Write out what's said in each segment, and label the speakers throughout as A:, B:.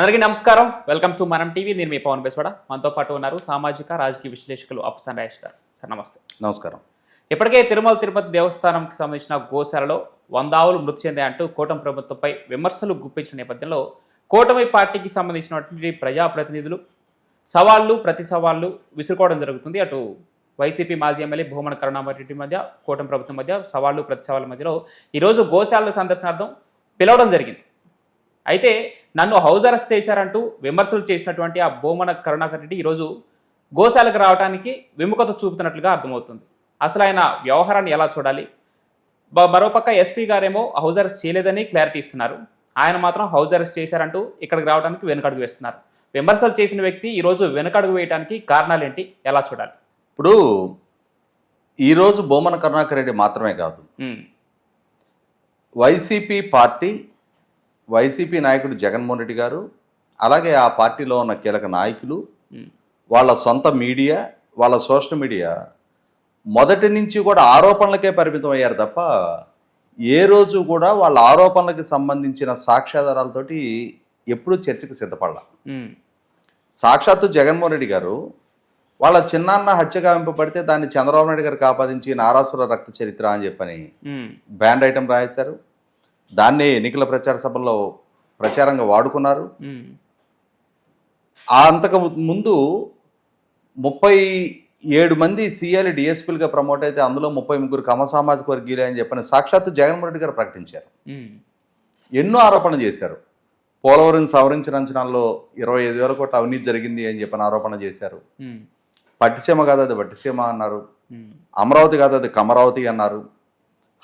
A: అందరికీ నమస్కారం. Welcome to మనం టీవీ నేను మీ పవన్ బెస్వాడ. మనతో పాటు ఉన్నారు సామాజిక రాజకీయ విశ్లేషకులు అప్సన్ రాజేష్ గారు. సార్ నమస్తే.
B: నమస్కారం.
A: ఇప్పటికే తిరుమల తిరుపతి దేవస్థానంకి సంబంధించిన గోశాలలో వంద ఆవులు మృతి చెందాయి అంటూ కూటమి ప్రభుత్వంపై విమర్శలు గుప్పించిన నేపథ్యంలో కూటమి పార్టీకి సంబంధించినటువంటి ప్రజాప్రతినిధులు సవాళ్ళు ప్రతి సవాళ్ళు విసురుకోవడం జరుగుతుంది. అటు వైసీపీ మాజీ ఎమ్మెల్యే భూమన కరుణామరెడ్డి మధ్య కూటమి ప్రభుత్వం మధ్య సవాళ్ళు ప్రతి సవాళ్ళ మధ్యలో ఈరోజు గోశాల సందర్శనార్థం పిలవడం జరిగింది. అయితే నన్ను హౌస్ అరెస్ట్ చేశారంటూ విమర్శలు చేసినటువంటి ఆ భూమన కరుణాకర్ రెడ్డి ఈరోజు గోశాలకు రావడానికి విముఖత చూపుతున్నట్లుగా అర్థమవుతుంది. అసలు ఆయన వ్యవహారాన్ని ఎలా చూడాలి? మరోపక్క ఎస్పీ గారేమో హౌస్ అరెస్ట్ చేయలేదని క్లారిటీ ఇస్తున్నారు. ఆయన మాత్రం హౌస్ అరెస్ట్ చేశారంటూ ఇక్కడికి రావడానికి వెనుకడుగు వేస్తున్నారు. విమర్శలు చేసిన వ్యక్తి ఈరోజు వెనుకడుగు వేయడానికి కారణాలేంటి? ఎలా చూడాలి?
B: ఇప్పుడు ఈరోజు బొమ్మన కరుణాకర్ రెడ్డి మాత్రమే కాదు. వైసీపీ పార్టీ వైసీపీ నాయకుడు జగన్మోహన్ రెడ్డి గారు అలాగే ఆ పార్టీలో ఉన్న కీలక నాయకులు వాళ్ళ సొంత మీడియా వాళ్ళ సోషల్ మీడియా మొదటి నుంచి కూడా ఆరోపణలకే పరిమితం అయ్యారు తప్ప ఏ రోజు కూడా వాళ్ళ ఆరోపణలకు సంబంధించిన సాక్ష్యాధారాలతోటి ఎప్పుడూ చర్చకు సిద్ధపడాల. సాక్షాత్తు జగన్మోహన్ రెడ్డి గారు వాళ్ళ చిన్నాన్న హత్య గావింపబడితే దాన్ని చంద్రబాబు నాయుడు గారు కాపాదించి నారాసుర రక్త చరిత్ర అని చెప్పని బ్యాండ్ ఐటమ్ రాయేశారు దాన్ని ఎన్నికల ప్రచార సభల్లో ప్రచారంగా వాడుకున్నారు. అంతకు ముందు ముప్పై ఏడు మంది సీఎల్ డిఎస్పీలుగా ప్రమోట్ అయితే అందులో ముప్పై ముగ్గురు కమ సామాజిక వర్గీయులే అని చెప్పని సాక్షాత్తు జగన్మోహన్ రెడ్డి గారు ప్రకటించారు. ఎన్నో ఆరోపణలు చేశారు. పోలవరం సవరించిన అంచనాల్లో ఇరవై ఐదు వేల కోట్ల అవినీతి జరిగింది అని చెప్పని ఆరోపణ చేశారు. పట్టిసీమ కాదు అది పట్టిసీమ అన్నారు. అమరావతి కాదు అది కమరావతి అన్నారు.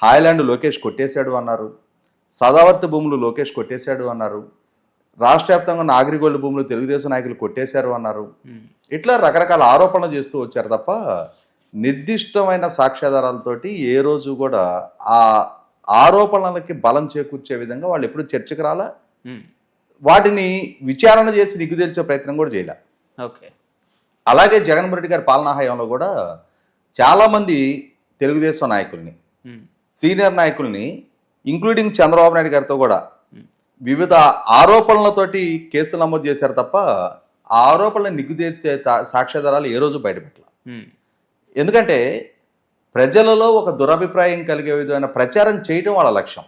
B: హాయ్లాండ్ లోకేష్ కొట్టేశాడు అన్నారు. సదావర్తి భూములు లోకేష్ కొట్టేశాడు అన్నారు. రాష్ట్ర వ్యాప్తంగా ఉన్న ఆగ్రిగోల్డ్ భూములు తెలుగుదేశం నాయకులు కొట్టేశారు అన్నారు. ఇట్లా రకరకాల ఆరోపణలు చేస్తూ వచ్చారు తప్ప నిర్దిష్టమైన సాక్ష్యాధారాలతోటి ఏ రోజు కూడా ఆ ఆరోపణలకి బలం చేకూర్చే విధంగా వాళ్ళు ఎప్పుడు చర్చకు రాలా? వాటిని విచారణ చేసి నిగ్గు తెల్చే ప్రయత్నం కూడా చేయలే.
A: ఓకే.
B: అలాగే జగన్మోహన్ రెడ్డి గారి పాలనా హయాంలో కూడా చాలామంది తెలుగుదేశం నాయకుల్ని సీనియర్ నాయకుల్ని ఇంక్లూడింగ్ చంద్రబాబు నాయుడు గారితో కూడా వివిధ ఆరోపణలతోటి కేసులు నమోదు చేశారు తప్ప ఆ ఆరోపణలను నిగ్గుదేసే సాక్ష్యాధారాలు ఏ రోజు బయటపెట్టాల. ఎందుకంటే ప్రజలలో ఒక దురభిప్రాయం కలిగే విధమైన ప్రచారం చేయడం వాళ్ళ లక్ష్యం.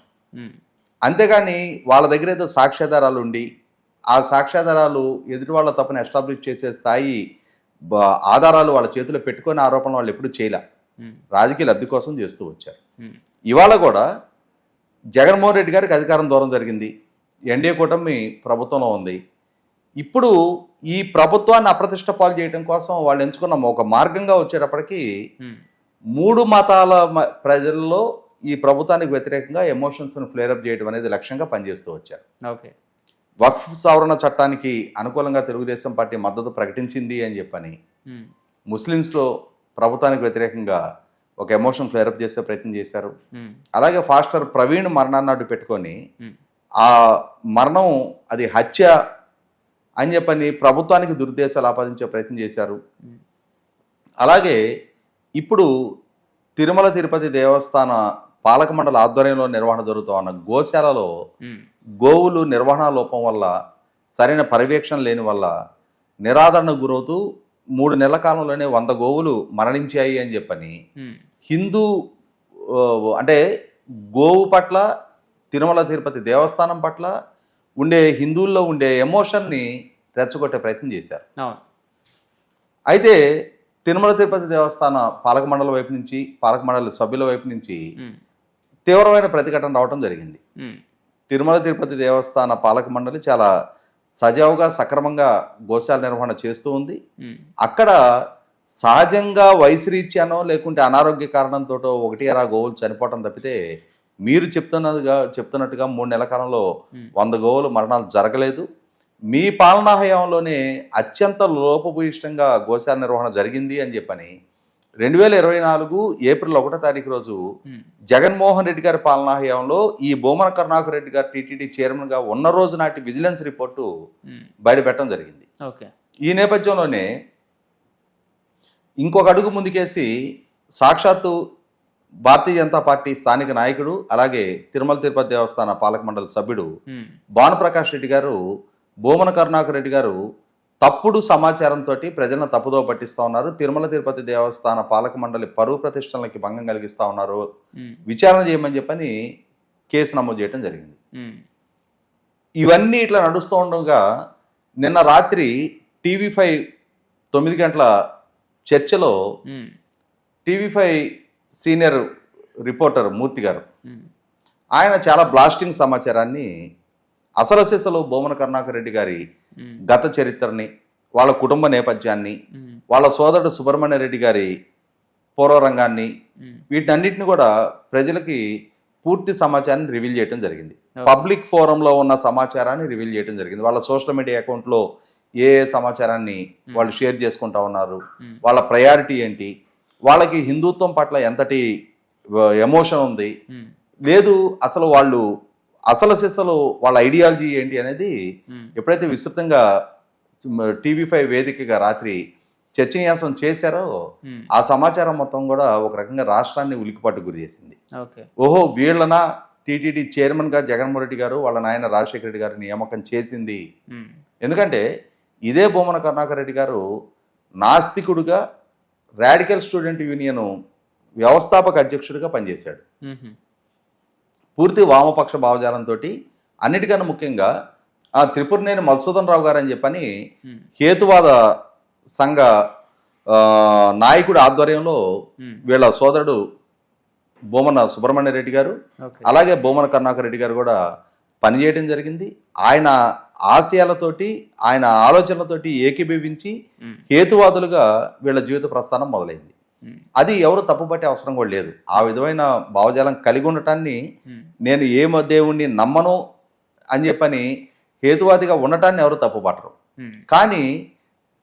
B: అంతేగాని వాళ్ళ దగ్గర ఏదో సాక్ష్యాధారాలు ఉండి ఆ సాక్ష్యాధారాలు ఎదుటి వాళ్ళ తప్పని ఎస్టాబ్లిష్ చేసే స్థాయి ఆధారాలు వాళ్ళ చేతిలో పెట్టుకొని ఆరోపణలు వాళ్ళు ఎప్పుడు చేయలే. రాజకీయ లబ్ధి కోసం చేస్తూ వచ్చారు. ఇవాళ కూడా జగన్మోహన్ రెడ్డి గారికి అధికారం దూరం జరిగింది. ఎన్డీఏ కూటమి ప్రభుత్వంలో ఉంది. ఇప్పుడు ఈ ప్రభుత్వాన్ని అప్రతిష్ట పాలు చేయడం కోసం వాళ్ళు ఎంచుకున్న ఒక మార్గంగా వచ్చేటప్పటికి మూడు మతాల ప్రజల్లో ఈ ప్రభుత్వానికి వ్యతిరేకంగా ఎమోషన్స్ను ఫ్లేరప్ చేయడం అనేది లక్ష్యంగా పనిచేస్తూ వచ్చారు.
A: ఓకే.
B: వక్ఫ్ సవరణ చట్టానికి అనుకూలంగా తెలుగుదేశం పార్టీ మద్దతు ప్రకటించింది అని చెప్పని ముస్లిమ్స్లో ప్రభుత్వానికి వ్యతిరేకంగా ఒక ఎమోషన్ ఫ్లేరప్ చేసే ప్రయత్నం చేశారు. అలాగే ఫాస్టర్ ప్రవీణ్ మరణాన్ని అడ్డు పెట్టుకొని ఆ మరణం అది హత్య అని చెప్పని ప్రభుత్వానికి దురుద్దేశాలు ఆపాదించే ప్రయత్నం చేశారు. అలాగే ఇప్పుడు తిరుమల తిరుపతి దేవస్థాన పాలక మండలి ఆధ్వర్యంలో నిర్వహణ జరుగుతూ ఉన్న గోశాలలో గోవులు నిర్వహణ లోపం వల్ల సరైన పర్యవేక్షణ లేని వల్ల నిరాదరణ గురవుతూ మూడు నెలల కాలంలోనే వంద గోవులు మరణించాయి అని చెప్పని హిందూ అంటే గోవు పట్ల తిరుమల తిరుపతి దేవస్థానం పట్ల ఉండే హిందువుల్లో ఉండే ఎమోషన్ని రెచ్చగొట్టే ప్రయత్నం చేశారు. అయితే తిరుమల తిరుపతి దేవస్థాన పాలక మండలి వైపు నుంచి పాలక మండలి సభ్యుల వైపు నుంచి తీవ్రమైన ప్రతిఘటన రావడం జరిగింది. తిరుమల తిరుపతి దేవస్థాన పాలక మండలి చాలా సజావుగా సక్రమంగా గోశాల నిర్వహణ చేస్తూ ఉంది. అక్కడ సహజంగా వయసు రీత్యానో లేకుంటే అనారోగ్య కారణంతో ఒకటి అరా గోవులు చనిపోవటం తప్పితే మీరు చెప్తున్నదిగా చెప్తున్నట్టుగా మూడు నెలల కాలంలో వంద గోవులు మరణాలు జరగలేదు. మీ పాలనా హయాంలోనే అత్యంత లోపభూయిష్టంగా గోశాల నిర్వహణ జరిగింది అని చెప్పని రెండు వేల ఇరవై నాలుగు ఏప్రిల్ ఒకటో తారీఖు రోజు జగన్మోహన్ రెడ్డి గారి పాలనా హయాంలో ఈ బొమ్మన కరుణాకర్ రెడ్డి గారు టీటీడీ చైర్మన్గా ఉన్న రోజు నాటి విజిలెన్స్ రిపోర్టు బయటపెట్టడం జరిగింది.
A: ఓకే.
B: ఈ నేపథ్యంలోనే ఇంకొక అడుగు ముందుకేసి సాక్షాత్తు భారతీయ జనతా పార్టీ స్థానిక నాయకుడు అలాగే తిరుమల తిరుపతి దేవస్థాన పాలక మండలి సభ్యుడు భానుప్రకాష్ రెడ్డి గారు భూమన కరుణాకర్ రెడ్డి గారు తప్పుడు సమాచారంతో ప్రజలను తప్పుదో పట్టిస్తా ఉన్నారు. తిరుమల తిరుపతి దేవస్థాన పాలక మండలి పరువు ప్రతిష్టలకి భంగం కలిగిస్తా ఉన్నారు. విచారణ చేయమని చెప్పని కేసు నమోదు చేయడం జరిగింది. ఇవన్నీ ఇట్లా నడుస్తూ ఉండగా నిన్న రాత్రి టీవీ ఫైవ్ తొమ్మిది గంటల చర్చలో TV five senior reporter Murthy garu. ఆయన చాలా బ్లాస్టింగ్ సమాచారాన్ని అసలు సిసలు బొమ్మన కరుణాకర్ రెడ్డి గారి గత చరిత్రని వాళ్ళ కుటుంబ నేపథ్యాన్ని వాళ్ళ సోదరుడు సుబ్రహ్మణ్య రెడ్డి గారి పూర్వరంగాన్ని వీటన్నిటిని కూడా ప్రజలకి పూర్తి సమాచారాన్ని రివీల్ చేయడం జరిగింది. పబ్లిక్ ఫోరంలో ఉన్న సమాచారాన్ని రివీల్ చేయడం జరిగింది. వాళ్ళ సోషల్ మీడియా అకౌంట్లో ఏ ఏ సమాచారాన్ని వాళ్ళు షేర్ చేసుకుంటా ఉన్నారు. వాళ్ళ ప్రయారిటీ ఏంటి వాళ్ళకి హిందుత్వం పట్ల ఎంతటి ఎమోషన్ ఉంది లేదు అసలు వాళ్ళు అసలు సిసలు వాళ్ళ ఐడియాలజీ ఏంటి అనేది ఎప్పుడైతే విస్తృతంగా టీవీ ఫైవ్ వేదికగా రాత్రి చర్చనీయాంశం చేశారో ఆ సమాచారం మొత్తం కూడా ఒక రకంగా రాష్ట్రాన్ని ఉలికిపట్టు గురి చేసింది. ఓహో వీళ్ళన టీటీడీ చైర్మన్గా జగన్మోహన్ రెడ్డి గారు వాళ్ళ నాయన రాజశేఖర రెడ్డి గారు నియామకం చేసింది. ఎందుకంటే ఇదే బొమ్మన కరుణాకర్ రెడ్డి గారు నాస్తికుడుగా రాడికల్ స్టూడెంట్ యూనియన్ వ్యవస్థాపక అధ్యక్షుడిగా పనిచేశాడు. పూర్తి వామపక్ష భావజాలంతో అన్నిటికన్నా ముఖ్యంగా ఆ త్రిపురనేని మధుసూదన్ రావు గారు అని చెప్పని హేతువాద సంఘ నాయకుడి ఆధ్వర్యంలో వీళ్ళ సోదరుడు బొమ్మన సుబ్రహ్మణ్య రెడ్డి గారు అలాగే బొమ్మన కరుణాకర్ రెడ్డి గారు కూడా పనిచేయడం జరిగింది. ఆయన ఆశయాలతోటి ఆయన ఆలోచనలతోటి ఏకీభవించి హేతువాదులుగా వీళ్ళ జీవిత ప్రస్థానం మొదలైంది. అది ఎవరు తప్పుపట్టే అవసరం కూడా లేదు. ఆ విధమైన భావజాలం కలిగి ఉండటాన్ని నేను ఏ దేవుణ్ణి నమ్మను అని చెప్పని హేతువాదిగా ఉండటాన్ని ఎవరు తప్పుపట్టరు. కానీ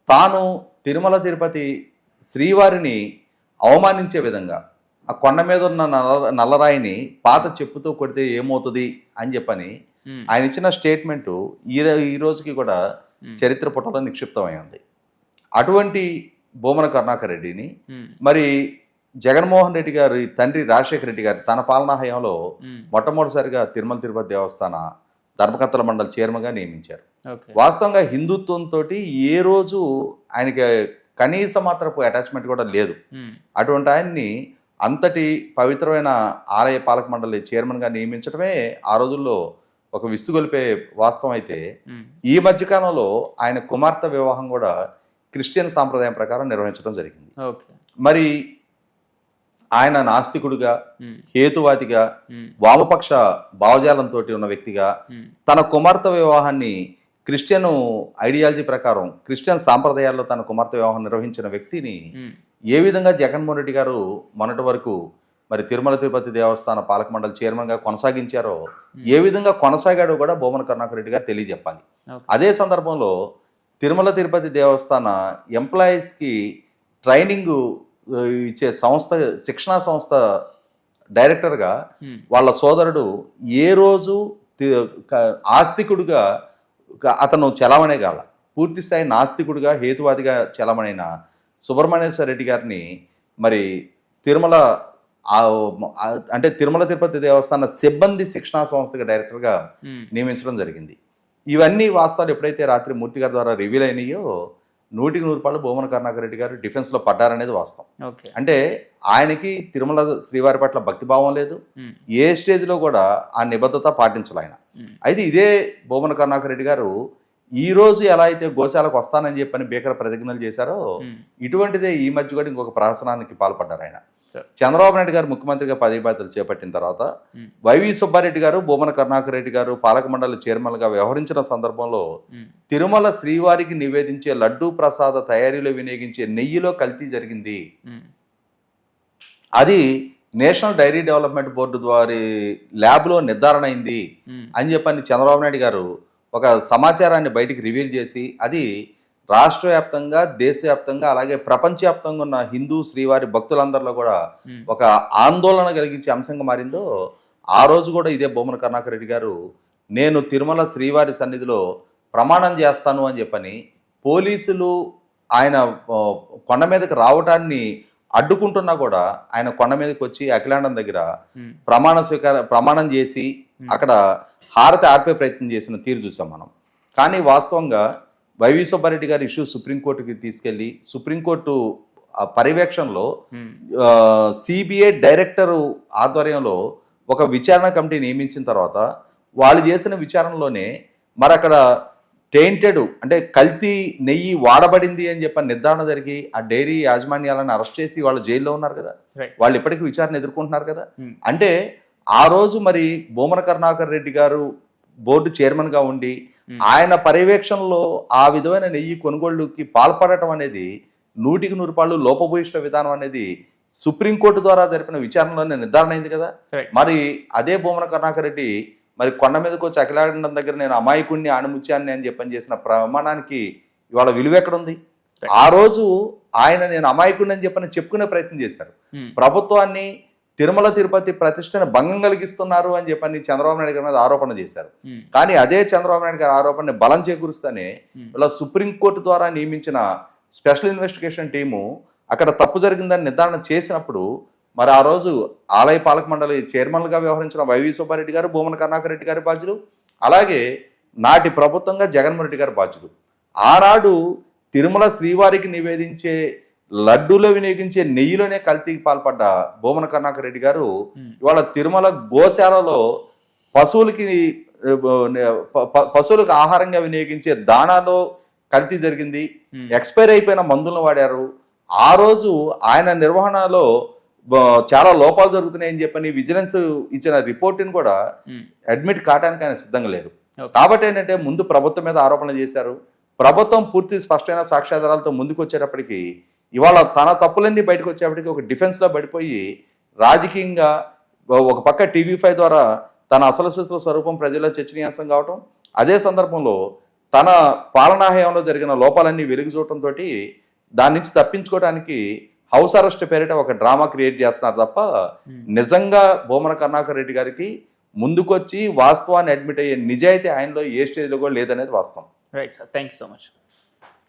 B: తాను తిరుమల తిరుపతి శ్రీవారిని అవమానించే విధంగా ఆ కొండ మీద ఉన్న నల్ల నల్లరాయిని పాత చెప్పుతో కొడితే ఏమవుతుంది అని చెప్పని ఆయన ఇచ్చిన స్టేట్మెంటు ఈ ఈ రోజుకి కూడా
A: ఉమ్,
B: చరిత్ర పుటలో నిక్షిప్తమై ఉంది. అటువంటి బొమ్మన కరుణాకర్ రెడ్డిని
A: ఉమ్,
B: మరి జగన్మోహన్ రెడ్డి గారి తండ్రి రాజశేఖర రెడ్డి గారి తన పాలనా హయాంలో మొట్టమొదటిసారిగా తిరుమల తిరుపతి దేవస్థాన ధర్మకర్తల మండలి చైర్మన్గా నియమించారు. వాస్తవంగా హిందుత్వంతో ఏ రోజు ఆయనకి కనీస మాత్రపు అటాచ్మెంట్ కూడా లేదు. అటువంటి ఆయన్ని అంతటి పవిత్రమైన ఆలయ పాలక మండలి చైర్మన్గా నియమించడమే ఆ రోజుల్లో ఒక విస్తుగొలిపే వాస్తవం అయితే ఈ మధ్యకాలంలో ఆయన కుమార్తె వివాహం కూడా క్రిస్టియన్ సాంప్రదాయం ప్రకారం నిర్వహించడం జరిగింది. మరి ఆయన నాస్తికుడుగా హేతువాదిగా వామపక్ష భావజాలంతో ఉన్న వ్యక్తిగా తన కుమార్తె వివాహాన్ని క్రిస్టియన్ ఐడియాలజీ ప్రకారం క్రిస్టియన్ సాంప్రదాయాల్లో తన కుమార్తె వివాహం నిర్వహించిన వ్యక్తిని ఏ విధంగా జగన్మోహన్ రెడ్డి గారు మొన్నటి వరకు మరి తిరుమల తిరుపతి దేవస్థాన పాలక మండలి చైర్మన్గా కొనసాగించారో ఏ విధంగా కొనసాగాడో కూడా బొమ్మన కరుణాకర్ రెడ్డి గారు తెలియజెప్పాలి. అదే సందర్భంలో తిరుమల తిరుపతి దేవస్థాన ఎంప్లాయీస్కి ట్రైనింగ్ ఇచ్చే సంస్థ శిక్షణా సంస్థ డైరెక్టర్గా వాళ్ళ సోదరుడు ఏ రోజు ఆస్తికుడుగా అతను చలామణే కాల పూర్తి స్థాయి నాస్తికుడిగా హేతువాదిగా చలామణైన సుబ్రహ్మణ్యేశ్వర రెడ్డి గారిని మరి తిరుమల అంటే తిరుమల తిరుపతి దేవస్థాన సిబ్బంది శిక్షణా సంస్థగా డైరెక్టర్గా నియమించడం జరిగింది. ఇవన్నీ వాస్తవాలు ఎప్పుడైతే రాత్రి మూర్తి గారి ద్వారా రివీల్ అయినాయో నూటికి నూరు పాళ్ళు భువన కరుణాకర్ రెడ్డి గారు డిఫెన్స్లో పడ్డారనేది వాస్తవం. అంటే ఆయనకి తిరుమల శ్రీవారి పట్ల భక్తిభావం లేదు. ఏ స్టేజ్లో కూడా ఆ నిబద్ధత పాటించాలి ఆయన. అయితే ఇదే భువన కరుణాకర్ రెడ్డి గారు ఈ రోజు ఎలా అయితే గోశాలకు వస్తానని చెప్పని భీకర ప్రతిజ్ఞలు చేశారో ఇటువంటిదే ఈ మధ్య కూడా ఇంకొక ప్రహసనానికి పాల్పడ్డారు ఆయన. చంద్రబాబు నాయుడు గారు ముఖ్యమంత్రిగా పదవి బాధ్యతలు చేపట్టిన తర్వాత
A: ఉమ్,
B: వైవి సుబ్బారెడ్డి గారు భూమన కరుణాకర్ రెడ్డి గారు పాలక మండలి చైర్మన్గా వ్యవహరించిన సందర్భంలో
A: ఉమ్,
B: తిరుమల శ్రీవారికి నివేదించే లడ్డూ ప్రసాద తయారీలో వినియోగించే నెయ్యిలో కల్తీ జరిగింది.
A: ఉమ్,
B: అది నేషనల్ డైరీ డెవలప్మెంట్ బోర్డు ద్వారా ల్యాబ్లో నిర్ధారణ అయింది. అని చెప్పని చంద్రబాబు నాయుడు గారు ఒక సమాచారాన్ని బయటికి రివీల్ చేసి అది రాష్ట్ర వ్యాప్తంగా దేశవ్యాప్తంగా అలాగే ప్రపంచవ్యాప్తంగా ఉన్న హిందూ శ్రీవారి భక్తులందరిలో కూడా ఒక ఆందోళన కలిగించే అంశంగా మారిందో ఆ రోజు కూడా ఇదే బొమ్మన కరుణాకర్ రెడ్డి గారు నేను తిరుమల శ్రీవారి సన్నిధిలో ప్రమాణం చేస్తాను అని చెప్పని పోలీసులు ఆయన కొండ మీదకి రావటాన్ని అడ్డుకుంటున్నా కూడా ఆయన కొండ మీదకి వచ్చి అఖిలాండం దగ్గర ప్రమాణ స్వీకార ప్రమాణం చేసి అక్కడ హారతి ఆర్పే ప్రయత్నం చేసిన తీరు చూసాం మనం. కానీ వాస్తవంగా వైవి సుబ్బారెడ్డి గారి ఇష్యూ సుప్రీంకోర్టుకి తీసుకెళ్ళి సుప్రీంకోర్టు ఆ పర్యవేక్షణలో సిబిఐ డైరెక్టర్ ఆధ్వర్యంలో ఒక విచారణ కమిటీ నియమించిన తర్వాత వాళ్ళు చేసిన విచారణలోనే మరి అక్కడ టెయింటెడ్ అంటే కల్తీ నెయ్యి వాడబడింది అని చెప్పి నిర్ధారణ జరిగి ఆ డైరీ యాజమాన్యాలను అరెస్ట్ చేసి వాళ్ళు జైల్లో ఉన్నారు కదా. వాళ్ళు ఇప్పటికీ విచారణ ఎదుర్కొంటున్నారు కదా. అంటే ఆ రోజు మరి భూమన కరుణాకర్ రెడ్డి గారు బోర్డు చైర్మన్గా ఉండి. ఆయన పర్యవేక్షణలో ఆ విధమైన నెయ్యి కొనుగోళ్ళుకి పాల్పడటం అనేది నూటికి నూరు పాళ్ళు లోపభూయిష్ట విధానం అనేది సుప్రీంకోర్టు ద్వారా జరిపిన విచారణలోనే నిర్ధారణ అయింది కదా? మరి అదే భూమన కరుణాకర్ రెడ్డి మరి కొండ మీదకి వచ్చి అఖిలాండం దగ్గర నేను అమాయకుణ్ణి ఆణిముత్యాన్ని అని చెప్పని చేసిన ప్రమాణానికి ఇవాళ విలువ ఎక్కడుంది? ఆ రోజు ఆయన నేను అమాయకుడిని అని చెప్పని చెప్పుకునే ప్రయత్నం చేశారు. ప్రభుత్వాన్ని తిరుమల తిరుపతి ప్రతిష్టను భంగం కలిగిస్తున్నారు అని చెప్పని చంద్రబాబు నాయుడు గారి మీద ఆరోపణ చేశారు. కానీ అదే చంద్రబాబు నాయుడు గారి ఆరోపణని బలం చేకూరుస్తూనే ఇలా సుప్రీంకోర్టు ద్వారా నియమించిన స్పెషల్ ఇన్వెస్టిగేషన్ టీము అక్కడ తప్పు జరిగిందని నిర్ధారణ చేసినప్పుడు మరి ఆ రోజు ఆలయ పాలక మండలి చైర్మన్లుగా వ్యవహరించిన వైవి సుబ్బారెడ్డి గారు భూమన కరుణాకర్ రెడ్డి గారి బాధ్యులు అలాగే నాటి ప్రభుత్వంగా జగన్మోహన్ రెడ్డి గారి బాధ్యులు. ఆనాడు తిరుమల శ్రీవారికి నివేదించే లడ్డూలో వినియోగించే నెయ్యిలోనే కల్తీకి పాల్పడ్డ భూమన కరుణాకర్ రెడ్డి గారు ఇవాళ తిరుమల గోశాలలో పశువులకి పశువులకు ఆహారంగా వినియోగించే దానాలో కల్తీ జరిగింది. ఎక్స్పైర్ అయిపోయిన మందులను వాడారు. ఆ రోజు ఆయన నిర్వహణలో చాలా లోపాలు జరుగుతున్నాయని చెప్పని విజిలెన్స్ ఇచ్చిన రిపోర్ట్ని కూడా అడ్మిట్ కావడానికి ఆయన సిద్ధంగా లేరు. కాబట్టి ఏంటంటే ముందు ప్రభుత్వం మీద ఆరోపణలు చేశారు. ప్రభుత్వం పూర్తి స్పష్టమైన సాక్ష్యాధారాలతో ముందుకు వచ్చేటప్పటికి ఇవాళ తన తప్పులన్నీ బయటకు వచ్చేటప్పటికి ఒక డిఫెన్స్లో పడిపోయి రాజకీయంగా ఒక పక్క టీవీ ఫైవ్ ద్వారా తన అసలు శిస్తుల స్వరూపం ప్రజల్లో చర్చనీయాంశం కావటం అదే సందర్భంలో తన పాలనా హయాంలో జరిగిన లోపాలన్నీ వెలుగు చూడటంతో దాని నుంచి తప్పించుకోవడానికి హౌస్ అరెస్ట్ పేరిట ఒక డ్రామా క్రియేట్ చేస్తున్నారు తప్ప
A: ఉమ్.
B: నిజంగా భూమన కరుణాకర్ రెడ్డి గారికి ముందుకొచ్చి వాస్తవాన్ని అడ్మిట్ అయ్యే నిజాయితీ ఆయనలో ఏ స్టేజ్లో కూడా లేదనేది వాస్తవం.
A: Right sir thank you so much